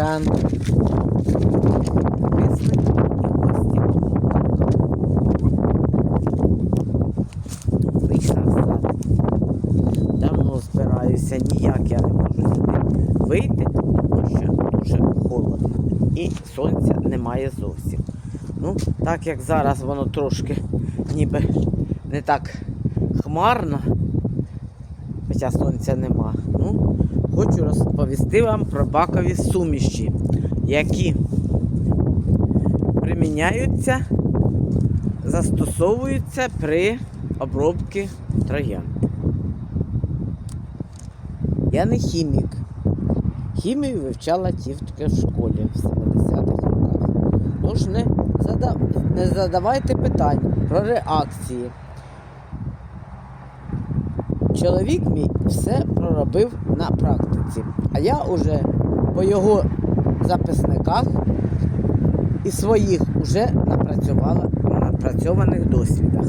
сад. Давно збираюся, ніяк я не можу сюди вийти, тому що дуже холодно. І сонця немає зовсім. Ну, так як зараз воно трошки ніби не так хмарно, хоча сонця нема. Хочу розповісти вам про бакові суміші, які приміняються, застосовуються при обробці троянд. Я не хімік. Хімію вивчала тільки в школі в 70-х роках. Тож не, зада... не задавайте питань про реакції. Чоловік мій все проробив на практиці, а я уже по його записниках і своїх уже напрацювала напрацьованих досвідах.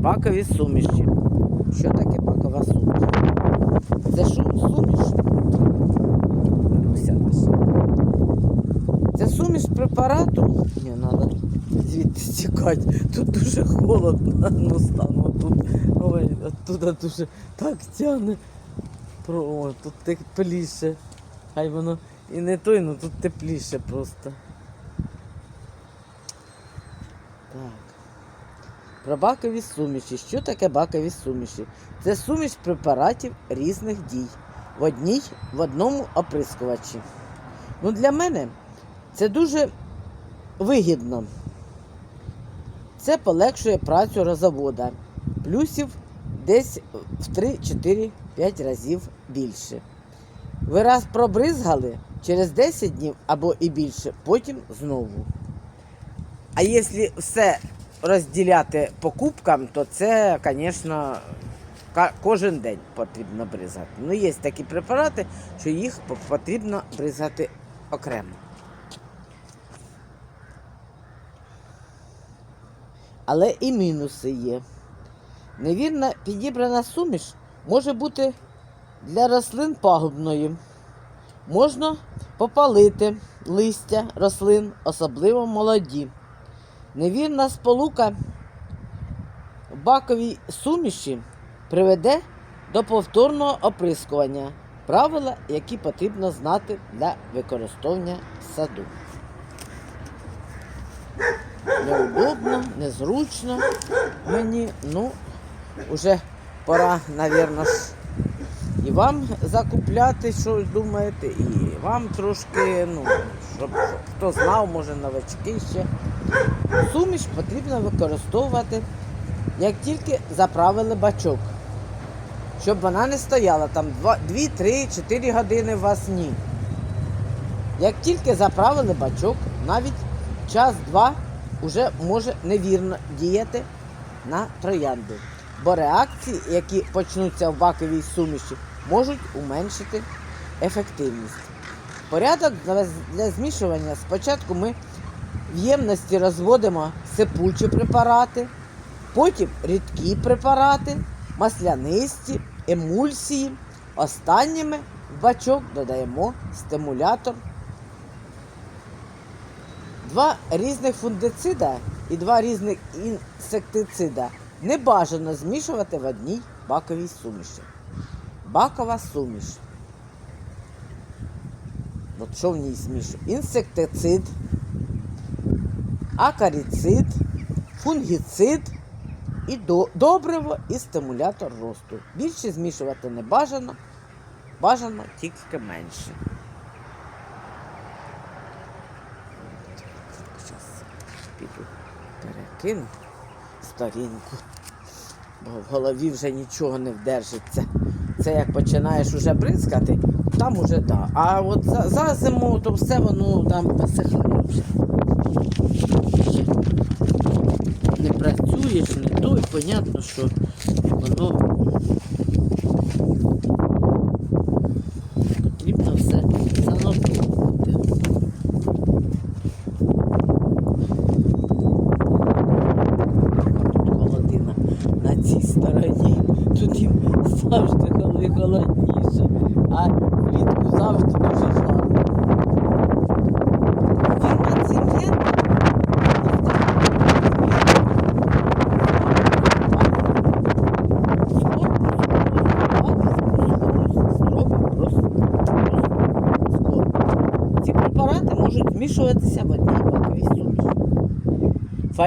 Бакові суміші. Що таке бакова суміш? Це що, суміш? Це суміш препарату. Ні, треба звідти тікати. Тут дуже холодно. Ну стану тут. Ой, оттуда дуже так тягне. Про, о, тут тепліше. Хай воно і не той, ну тут тепліше просто. Так. Про бакові суміші. Що таке бакові суміші? Це суміш препаратів різних дій в одній, в одному оприскувачі. Ну, для мене це дуже вигідно. Це полегшує працю розавода. Плюсів десь в 3-4-5 разів більше. Ви раз пробризгали через 10 днів або і більше, потім знову. А якщо все розділяти покупкам, то це, звісно, кожен день потрібно бризгати. Ну, є такі препарати, що їх потрібно бризгати окремо. Але і мінуси є. Невірно підібрана суміш може бути для рослин пагубною. Можна попалити листя рослин, особливо молоді. Невірна сполука в баковій суміші приведе до повторного оприскування. Правила, які потрібно знати для використовування саду. Неудобно, незручно мені. Ну, вже пора, напевно, і вам закупляти, що думаєте, і вам трошки, ну, щоб хто знав, може новачки ще. Суміш потрібно використовувати, як тільки заправили бачок. Щоб вона не стояла там 2, 3, 4 години у вас ні. Як тільки заправили бачок, навіть час-два вже може невірно діяти на троянду. Бо реакції, які почнуться в баковій суміші, можуть уменшити ефективність. Порядок для- змішування спочатку ми в ємності розводимо сипучі препарати, потім рідкі препарати, маслянисті, емульсії. Останніми в бачок додаємо стимулятор. Два різних фунгицида і два різних інсектицида не бажано змішувати в одній баковій суміші. Бакова суміш. От що в ній змішує? Інсектицид, акаріцид, фунгіцид і до- добриво і стимулятор росту. Більше змішувати не бажано, бажано тільки менше. Піду перекину сторінку, бо в голові вже нічого не вдержиться. Це як починаєш уже бризкати, там уже да. А от за, за зиму то все воно там посихає вже. Не працюєш, не то, і понятно, що воно потрібно все занотовувати. Холодина на цій стороні. Тут їм завжди коли холодніше, а влітку завжди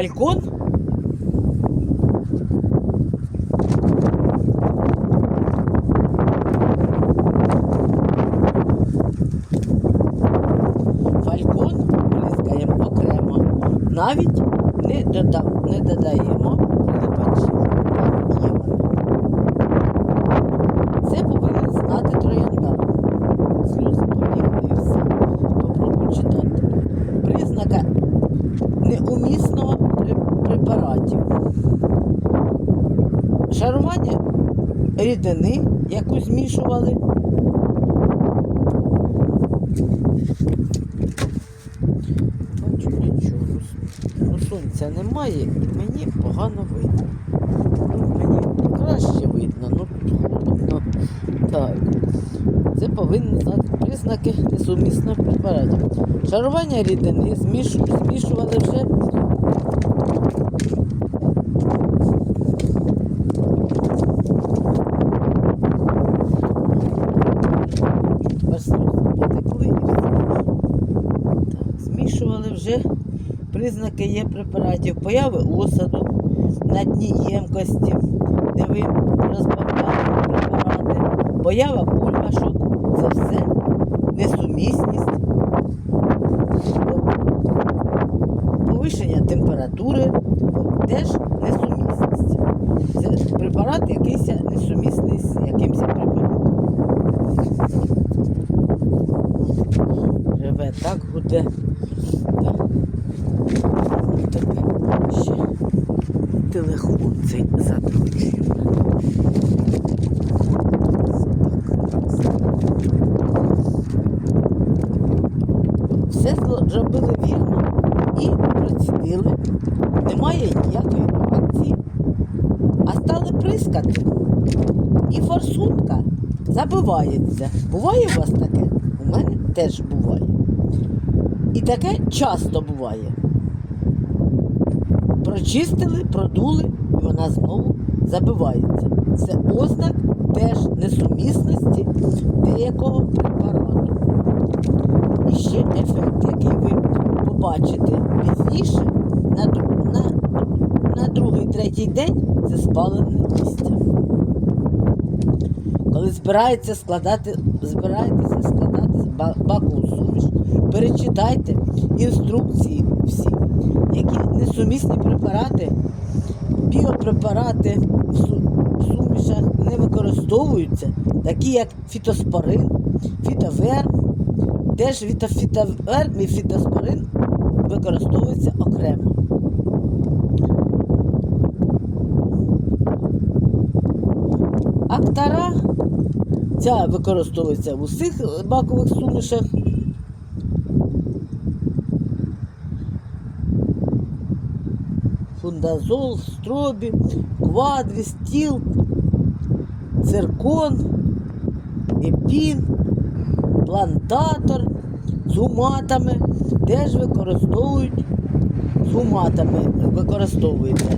Фалькон? Фалькон бризкаємо окремо. Навіть не, дода, не додаємо прилипачів. Є вони. Це повинен знати трояндар. Сльози побігли і все. Попробуй читати. Признака неумісного при- препаратів. Шарування рідини, яку змішували. Бачу нічого. Ну, сонця немає і мені погано видно. Ну, мені краще видно, ну холодно. Так. Це повинні знати признаки несумісних препаратів. Шарування рідини змішували вже. Тепер сльози потекли і все. Так, змішували вже признаки є препаратів. Появи осаду на дні ємкості, де ви розбавляєте препарати, поява бульбашок це все несумісність, повищення температури теж несумісність. Це препарат якийсь несумісний з якимось препаратом. Живе так гуде. Так. Так, ще закручуємо. Все так, так. Все зробили вірно і процідили. Немає ніякої реакції. А стали прискати. І форсунка забивається. Буває у вас таке? У мене теж буває. І таке часто буває. Прочистили, продули, і вона знову забивається. Це ознак теж несумісності деякого препарату. І ще ефект, який ви побачите пізніше, на, на, на другий, третій день це спалене листя. Коли збираєтеся складати, збираєтеся складати ба- бакову суміш, перечитайте інструкції всі, які несумісні препарати, біопрепарати в сумішах не використовуються, такі як фітоспорин, фітоверм, теж фітоверм і фітоспорин використовуються окремо. Актара ця використовується в усіх бакових сумішах. Фундазол, стробі, квадрі, стіл, циркон, епін, плантатор з гуматами. Теж використовують? З гуматами використовується.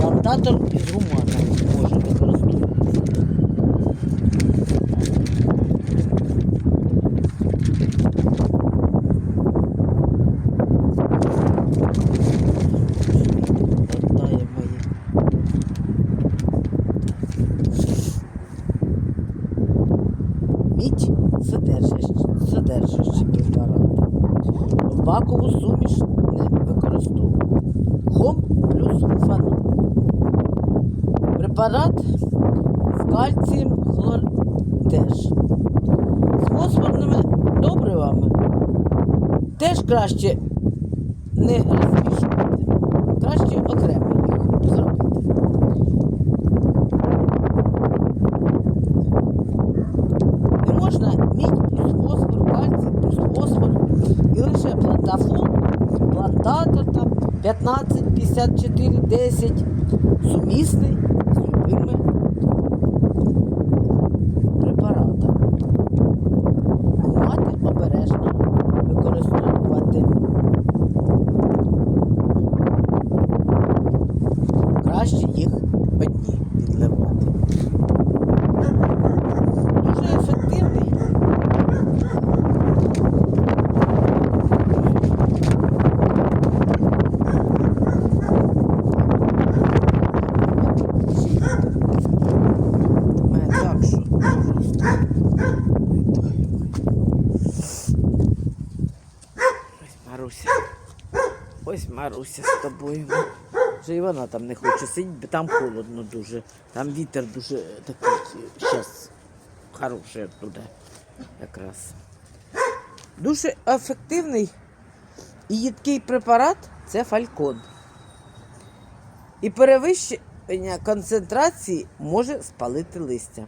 Плантатор із гуматами може використовуватися. Отдає мої. Мідь содержащі, содержащі препарати. В бакову суміш не використовують. Хом плюс фанол. Препарат з кальцієм хлор теж. З фосфорними добривами теж краще не розмішувати. Краще окремо їх зробити. Не можна мідь плюс фосфор, кальцій плюс фосфор і лише плантафон, плантатор там 15, 54, 10 сумісний з любими препаратами. Мати обережно використовувати. Краще їх одні відливати. Дуже ефективний. Маруся з тобою. Вже і вона там не хоче сидіти, бо там холодно дуже. Там вітер дуже такий зараз хороший туди якраз. Дуже ефективний і їдкий препарат це фалькон. І перевищення концентрації може спалити листя.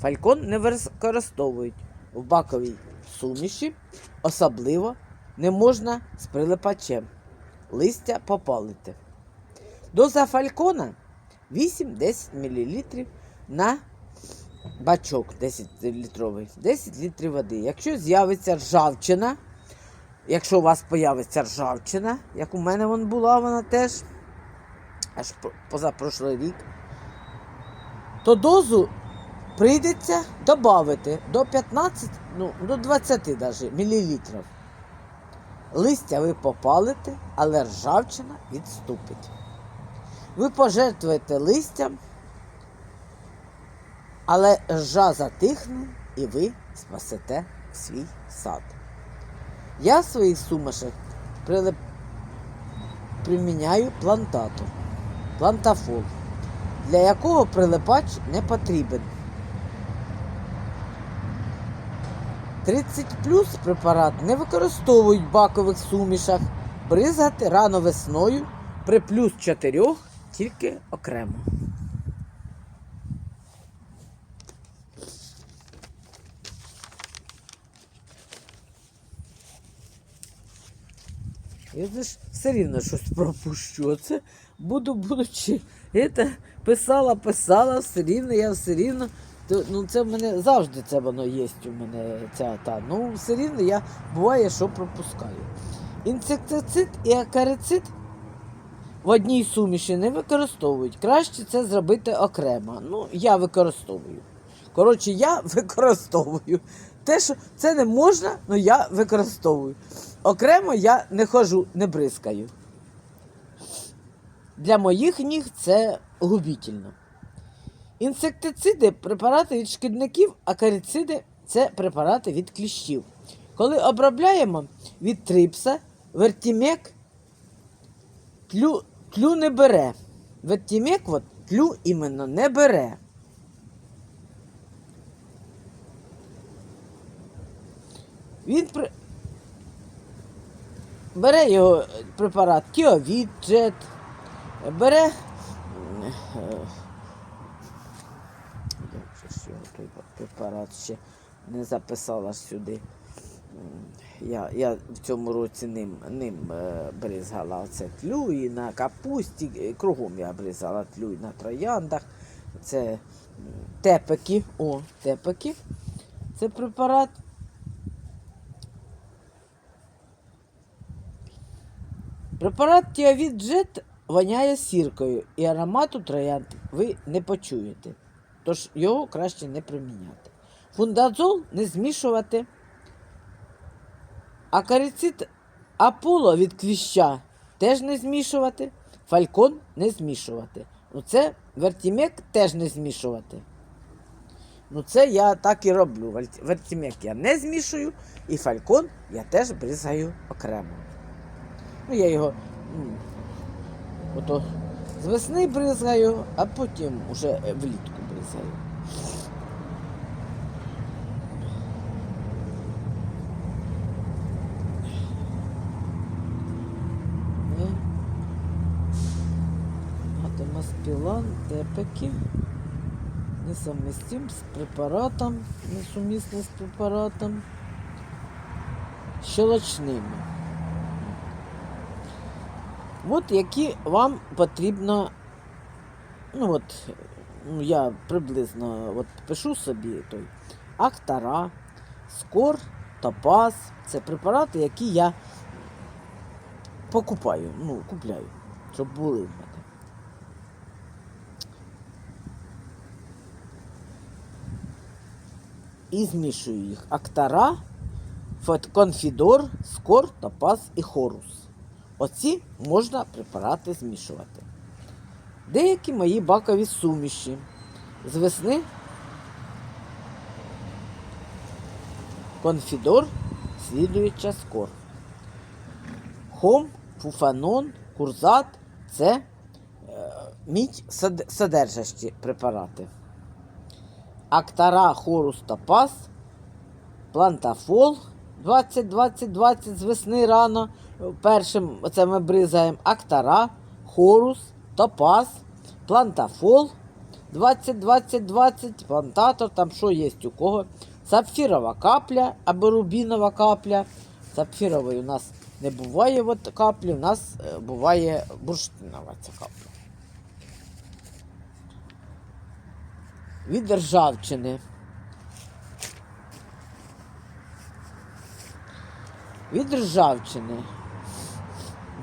Фалькон не використовують в баковій суміші, особливо не можна з прилипачем. Листя попалити. Доза фалькона 8-10 мл на бачок 10-літровий, 10 літрів води. Якщо з'явиться ржавчина, якщо у вас з'явиться ржавчина, як у мене вон була вона теж, аж позапрошлий рік, то дозу прийдеться додати до 15, ну, до 20 даже, мілілітрів. Листя ви попалите, але ржавчина відступить. Ви пожертвуєте листям, але ржа затихне і ви спасете свій сад. Я своїх сумашах прилип... приміняю плантатор, плантафол, для якого прилипач не потрібен. 30 плюс препарат не використовують в бакових сумішах. Бризгати рано весною при плюс 4 тільки окремо. Я ж все рівно щось пропущу. Оце буду, будучи, це писала, писала, все рівно, я все рівно. Ну, це в мене завжди це воно є у мене ця та. Ну, все рівно я буває, що пропускаю. Інсектицид і акарицид в одній суміші не використовують. Краще це зробити окремо. Ну, я використовую. Коротше, я використовую. Те, що це не можна, але я використовую. Окремо я не хожу, не бризкаю. Для моїх ніг це губительно. Інсектициди препарати від шкідників, а карициди це препарати від кліщів. Коли обробляємо від трипса, вертімек тлю, тлю не бере. Вертімек от, тлю іменно не бере. Він при... бере його е, препарат Тіовід, Джет, бере. е, Як же ж його той препарат ще не записала сюди. Я, я в цьому році ним, ним е, бризгала оце тлю на капусті, е, кругом я бризгала тлю і на трояндах. Це м, тепеки. О, тепеки. Це препарат. Препарат Тіавід Джет воняє сіркою і аромату троянд ви не почуєте. Тож його краще не приміняти. Фундазол не змішувати. Акарицид Аполо від кліща теж не змішувати. Фалькон не змішувати. Ну це вертімек теж не змішувати. Ну це я так і роблю. Вертімек я не змішую, і фалькон я теж бризгаю окремо. Ну, я його ото з весни бризгаю, а потім уже влітку бризгаю. Е. Атомаспілан, тепеки. Несовместим з препаратом, несумісно з препаратом щелочними. От які вам потрібно. Ну от, ну я приблизно от пишу собі той Актара, Скор, Топаз. Це препарати, які я покупаю, ну, купляю, щоб були в мене. І змішую їх. Актара, Конфідор, Скор, Топаз і Хорус. Оці можна препарати змішувати. Деякі мої бакові суміші. З весни конфідор, слідуюча скор. Хом, фуфанон, Курзат це е, мідь содержащі препарати. Актара, хорус та пас, плантафол 20-20-20 з весни рано. Першим це ми бризаємо актара, хорус, топаз, плантафол 20-20-20, плантатор, там що є у кого. Сапфірова капля або рубінова капля. Сапфірової у нас не буває от каплі, у нас е, буває бурштинова ця капля. Від ржавчини. Від ржавчини.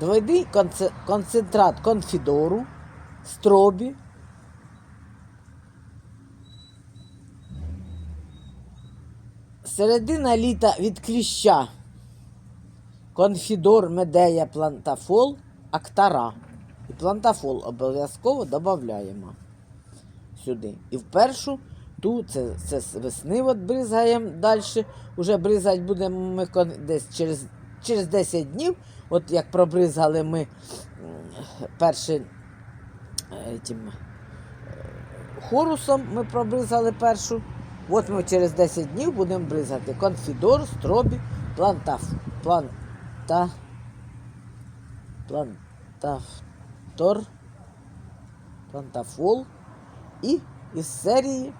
Конце- концентрат конфідору, стробі. Середина літа від кліща. Конфідор, медея, плантафол, актара. І плантафол обов'язково додаємо сюди. І в першу, ту це, це з весни от бризгаємо далі. Уже бризати будемо ми десь через, через 10 днів. От як пробризгали ми перший е, тим, е, хорусом, ми пробризгали першу. От ми через 10 днів будемо бризгати конфідор, стробі, плантаф, планта, плантафтор, плантафол і із серії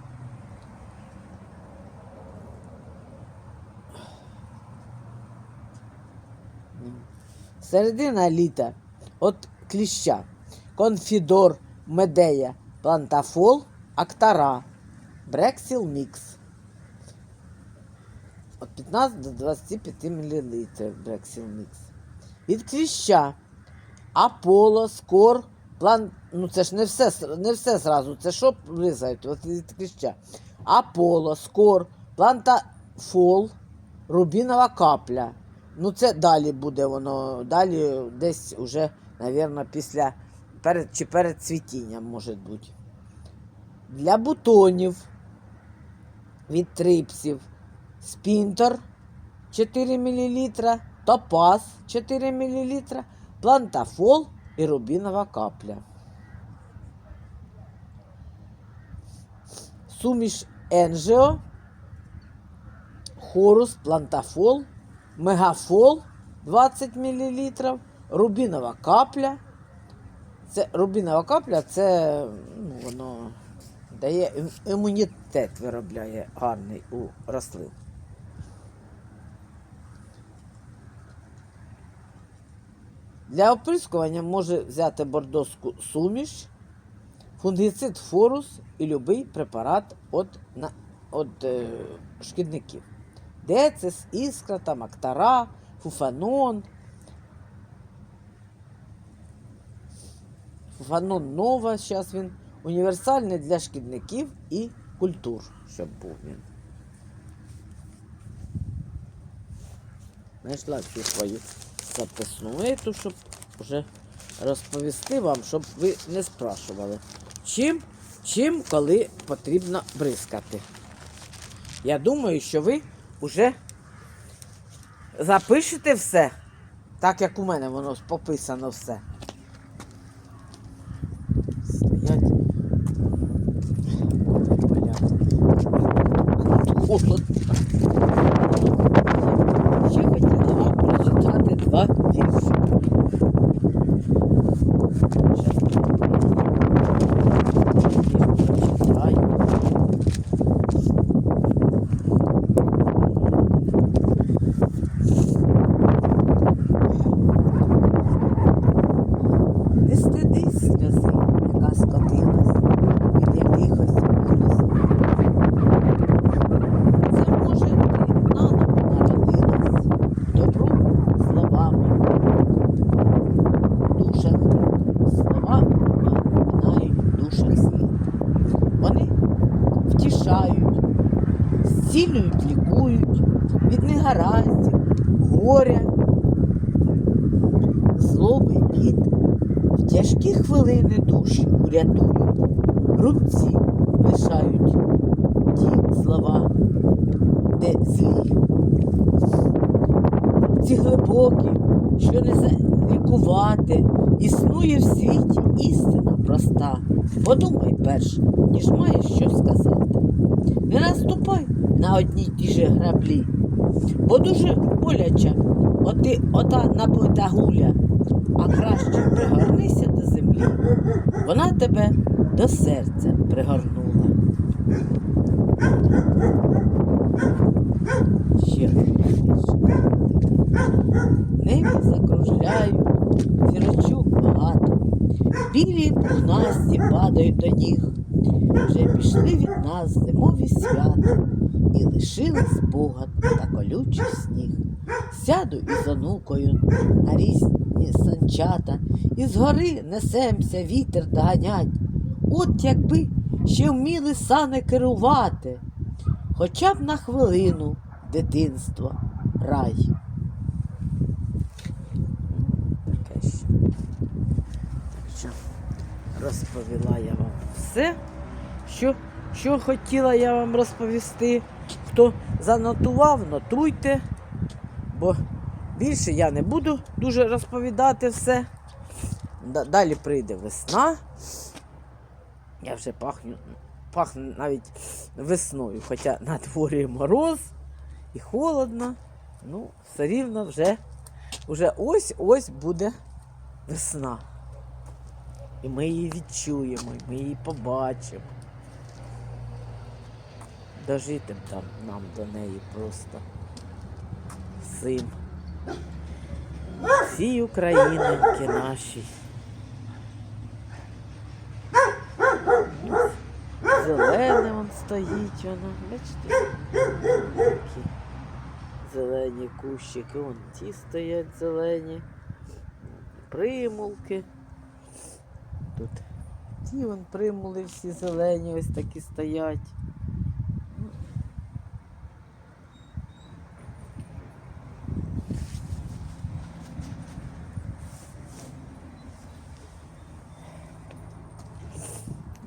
середина літа от кліща, конфідор, медея, плантафол, актара, брексіл мікс. От 15 до 25 мл брексіл мікс. Від кліща, аполо, скор, план. Ну це ж не все, не все зразу. Це що бризають? От від кліща. Аполо, скор, плантафол, рубінова капля. Ну, це далі буде воно. Далі десь уже, мабуть, після перед чи перед цвітінням, може бути. Для бутонів від трипсів. Спінтор 4 мл, топаз 4 мл, плантафол і рубінова капля. Суміш Енжео, хорус, плантафол, мегафол 20 мл, рубінова капля. Це рубінова капля це ну, воно дає імунітет, виробляє гарний у рослин. Для оприскування може взяти бордоську суміш, фунгіцид форус і будь-який препарат від, від е, шкідників. Децис, іскра, там, актара, фуфанон. Фуфанон нова, зараз він універсальний для шкідників і культур, щоб був він. Знайшла цю свою записну ету, щоб вже розповісти вам, щоб ви не спрашували, чим, чим коли потрібно бризкати. Я думаю, що ви вже запишете все, так як у мене воно пописано все. Ніж маєш що сказати. Не наступай на одні й ті же граблі, бо дуже боляча, оти, ота набита гуля, а краще пригорнися до землі. Вона тебе до серця пригорнула. Ще небі закружляють, зірочок багато. Білі пухнасті падають до ніг. Вже пішли від нас зимові свята і лишили спогад та колючий сніг. Сяду із онукою на різні санчата, і згори несемся вітер доганять. От якби ще вміли сани керувати, хоча б на хвилину дитинство, рай. Розповіла я вам все, що, що хотіла я вам розповісти. Хто занотував, нотуйте, бо більше я не буду дуже розповідати все. Далі прийде весна. Я вже пахну, пахну навіть весною, хоча на дворі мороз і холодно. Ну, все рівно вже, вже ось-ось буде весна. І ми її відчуємо, і ми її побачимо. Дожити там нам до неї просто всім. Всій Україноньки нашій. Зелене вон стоїть воно, бачите? Такі зелені кущики, вон ті стоять зелені, примулки. Тут ті вон примули всі зелені, ось такі стоять.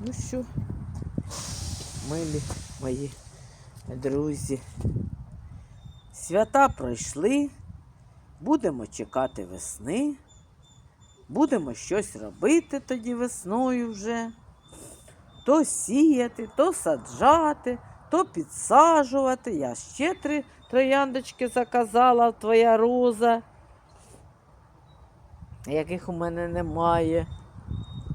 Ну що, милі мої друзі, свята пройшли, будемо чекати весни, будемо щось робити тоді весною вже. То сіяти, то саджати, то підсаджувати. Я ще три трояндочки заказала, твоя роза, яких у мене немає.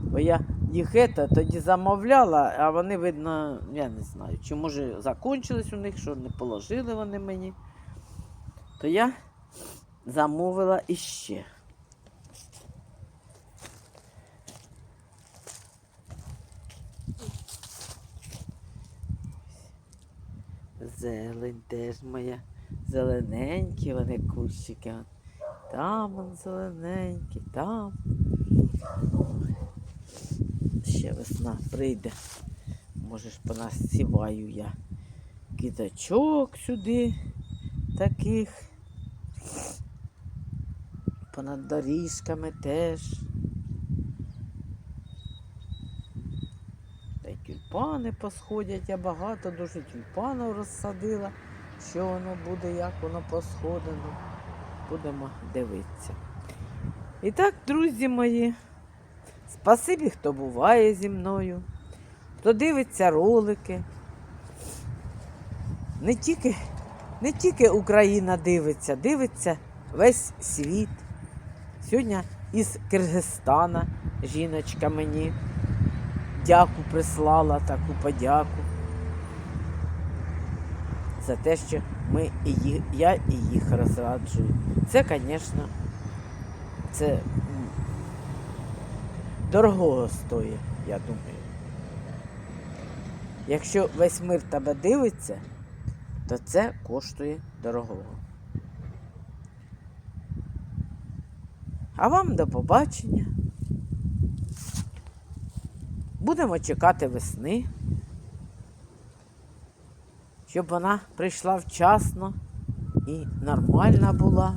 Бо я їх ета тоді замовляла, а вони, видно, я не знаю, чи може закончились у них, що не положили вони мені. То я замовила іще. Зелень теж моя. Зелененькі вони кущики. Там он зелененькі, там. Ще весна прийде. Може ж понасіваю я кіточок сюди таких. Понад доріжками теж. Та й тюльпани посходять, я багато дуже тюльпанів розсадила. Що воно буде, як воно посходено. Будемо дивитися. І так, друзі мої. Спасибі, хто буває зі мною, хто дивиться ролики. Не тільки, не тільки Україна дивиться, дивиться весь світ. Сьогодні із Киргизстана жіночка мені дяку прислала, таку подяку за те, що ми і їх, я і їх розраджую. Це, звісно, це дорогого стоїть, я думаю. Якщо весь мир тебе дивиться, то це коштує дорогого. А вам до побачення. Будемо чекати весни, щоб вона прийшла вчасно і нормальна була.